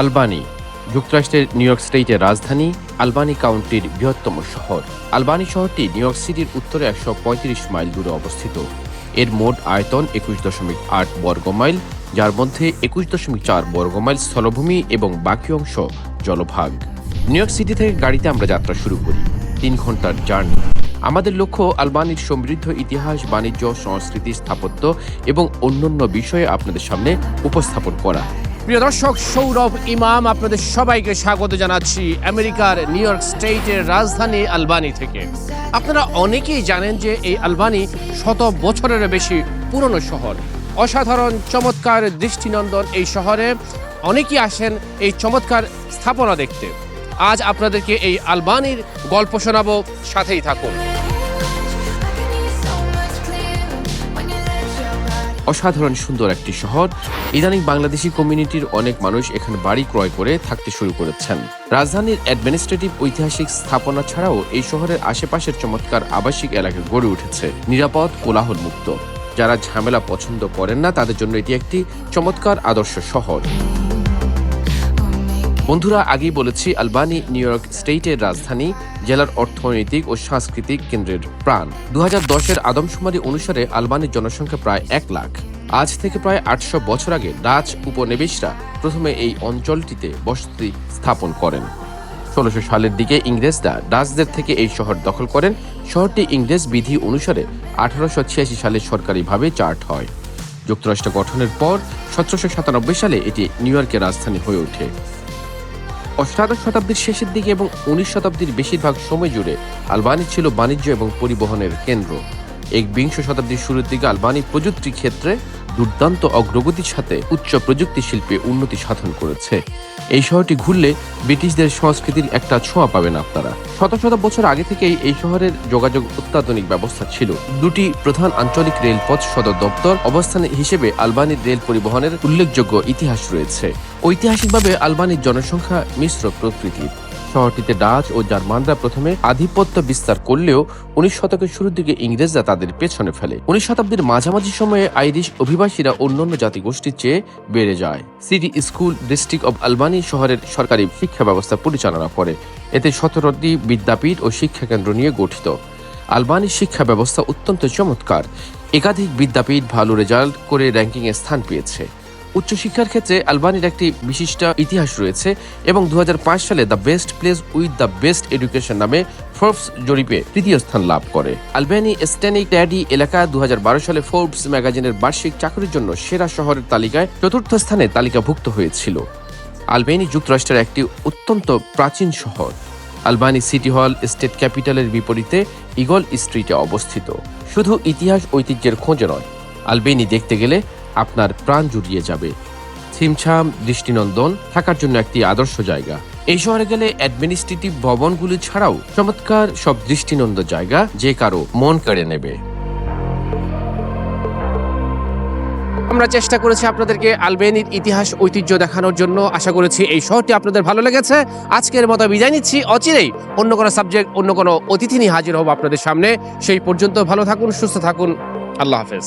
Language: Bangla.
আলবানি, যুক্তরাষ্ট্রের নিউ ইয়র্ক স্টেটের রাজধানী আলবানি কাউন্টির বৃহত্তম শহর। আলবানি শহরটি নিউ ইয়র্ক সিটির উত্তরে একশো পঁয়ত্রিশ মাইল দূরে অবস্থিত। এর মোট আয়তন একুশ দশমিক আট বর্গ মাইল, যার মধ্যে একুশ দশমিক চার বর্গ মাইল স্থলভূমি এবং বাকি অংশ জলভাগ। নিউ ইয়র্ক সিটি থেকে গাড়িতে আমরা যাত্রা শুরু করি। তিন ঘণ্টার জার্নি। আমাদের লক্ষ্য আলবানির সমৃদ্ধ ইতিহাস, বাণিজ্য, সংস্কৃতি, স্থাপত্য এবং অন্যান্য বিষয়ে আপনাদের সামনে উপস্থাপন করা। প্রিয় দর্শক, সৌরভ ইমাম, আপনাদের সবাইকে স্বাগত জানাচ্ছি আমেরিকার নিউ ইয়র্ক স্টেটের রাজধানী আলবানি থেকে। আপনারা অনেকেই জানেন যে এই আলবানি শত বছরের বেশি পুরনো শহর। অসাধারণ, চমৎকার দৃষ্টিনন্দন এই শহরে। অনেকেই আসেন এই চমৎকার স্থাপনা দেখতে। আজ আপনাদেরকে এই আলবানির গল্প শোনাবো, সাথেই থাকুন। অসাধারণ সুন্দর একটি শহর। ইদানিং বাংলাদেশি কমিউনিটির অনেক মানুষ এখানে বাড়ি ক্রয় করে থাকতে শুরু করেছেন। রাজধানীর অ্যাডমিনিস্ট্রেটিভ ঐতিহাসিক স্থাপনা ছাড়াও এই শহরের আশেপাশের চমৎকার আবাসিক এলাকা গড়ে উঠেছে। নিরাপদ কোলাহল মুক্ত যারা ঝামেলা পছন্দ করেন না, তাদের জন্য এটি একটি চমৎকার আদর্শ শহর। বন্ধুরা, আগেই বলেছি, আলবানি, নিউ ইয়র্ক স্টেটের রাজধানী জেলার অর্থনৈতিক ও সাংস্কৃতিক কেন্দ্রের প্রাণ। দু হাজার দশের আদমশুমারি অনুসারে আলবানির জনসংখ্যা প্রায় এক লাখ। আজ থেকে প্রায় আটশো বছর আগে ডাচ উপনিবেশরা প্রথমে এই অঞ্চলটিতে বসতি স্থাপন করেন। ষোলোশো সালের দিকে ইংরেজরা ডাচদের থেকে এই শহর দখল করেন। শহরটি ইংরেজ বিধি অনুসারে আঠারোশো ছিয়াশি সালে সরকারিভাবে চার্ট হয়। যুক্তরাষ্ট্র গঠনের পর সতেরোশো সাতানব্বই সালে এটি নিউ ইয়র্কের রাজধানী হয়ে ওঠে। অষ্টাদশ শতাব্দীর শেষের দিকে এবং উনিশ শতাব্দীর বেশিরভাগ সময় জুড়ে আলবানি ছিল বাণিজ্য এবং পরিবহনের কেন্দ্র। একবিংশ শতাব্দীর শুরুর দিকে আলবানি প্রযুক্তি ক্ষেত্রে দুর্দান্ত অগ্রগতির সাথে উচ্চ প্রযুক্তি শিল্পে উন্নতি সাধন করেছে। এই শহরটি ঘুরলে ব্রিটিশদের সংস্কৃতির একটা ছোঁয়া পাবেন আপনারা। শত শত বছর আগে থেকেই এই শহরের যোগাযোগ অত্যাধুনিক ব্যবস্থা ছিল। দুটি প্রধান আঞ্চলিক রেলপথ সদর দপ্তর অবস্থান হিসেবে আলবানির রেল পরিবহনের উল্লেখযোগ্য ইতিহাস রয়েছে। ঐতিহাসিকভাবে আলবানির জনসংখ্যা মিশ্র প্রকৃতির। শহরটিতে ডাচ ও জার্মানরা প্রথমে আধিপত্য বিস্তার করলেও উনিশ শতকের শুরুর দিকে ইংরেজরা তাদের পেছনে ফেলে। উনিশ শতাব্দীর মাঝামাঝি সময়ে আইরিশ অভিবাসীরা অন্যান্য জাতিগোষ্ঠীর চেয়ে বেড়ে যায়। City school, district of Albany শহরের সরকারি শিক্ষা ব্যবস্থা পরিচালনা করে। এতে সতেরোটি বিদ্যাপীঠ ও শিক্ষা কেন্দ্র নিয়ে গঠিত। আলবানির শিক্ষা ব্যবস্থা অত্যন্ত চমৎকার। একাধিক বিদ্যাপীঠ ভালো রেজাল্ট করে র্যাঙ্কিংয়ে স্থান পেয়েছে। উচ্চশিক্ষার ক্ষেত্রে আলবানির একটি বিশিষ্ট ইতিহাস রয়েছে এবং দু হাজার পাঁচ সালে the best place with the best education নামে ফোর্বস জরিপে তৃতীয় স্থান লাভ করে। আলবানি স্ট্যানিক ট্যাডি এলাকা দুহাজার বারো সালে ফোর্বস ম্যাগাজিনের বার্ষিক চাকরির জন্য সেরা শহরের তালিকায় চতুর্থ স্থানে তালিকাভুক্ত হয়েছিল। আলবেনি যুক্তরাষ্ট্রের একটি অত্যন্ত প্রাচীন শহর। আলবানি সিটি হল স্টেট ক্যাপিটালের বিপরীতে ইগল স্ট্রিটে অবস্থিত। শুধু ইতিহাস ঐতিহ্যের খোঁজে নয়, আলবেনি দেখতে গেলে আপনার প্রাণ জুড়িয়ে যাবে। ছিমছাম, দৃষ্টিনন্দন থাকার জন্য একটি আদর্শ জায়গা। এই শহরে গেলে অ্যাডমিনিস্ট্রেটিভ ভবনগুলি ছাড়াও চমৎকার সব দৃষ্টিনন্দ জায়গা যে কারও মন কেড়ে নেবে। আমরা চেষ্টা করেছি আপনাদেরকে আলবেনির ইতিহাস, ঐতিহ্য দেখানোর জন্য। আশা করেছি এই শহরটি আপনাদের ভালো লেগেছে। আজকের মতো বিদায় নিচ্ছি। অচিরেই অন্য কোনো সাবজেক্ট, অন্য কোনো অতিথি নিয়ে হাজির হব আপনাদের সামনে। সেই পর্যন্ত ভালো থাকুন, সুস্থ থাকুন। আল্লাহ হাফেজ।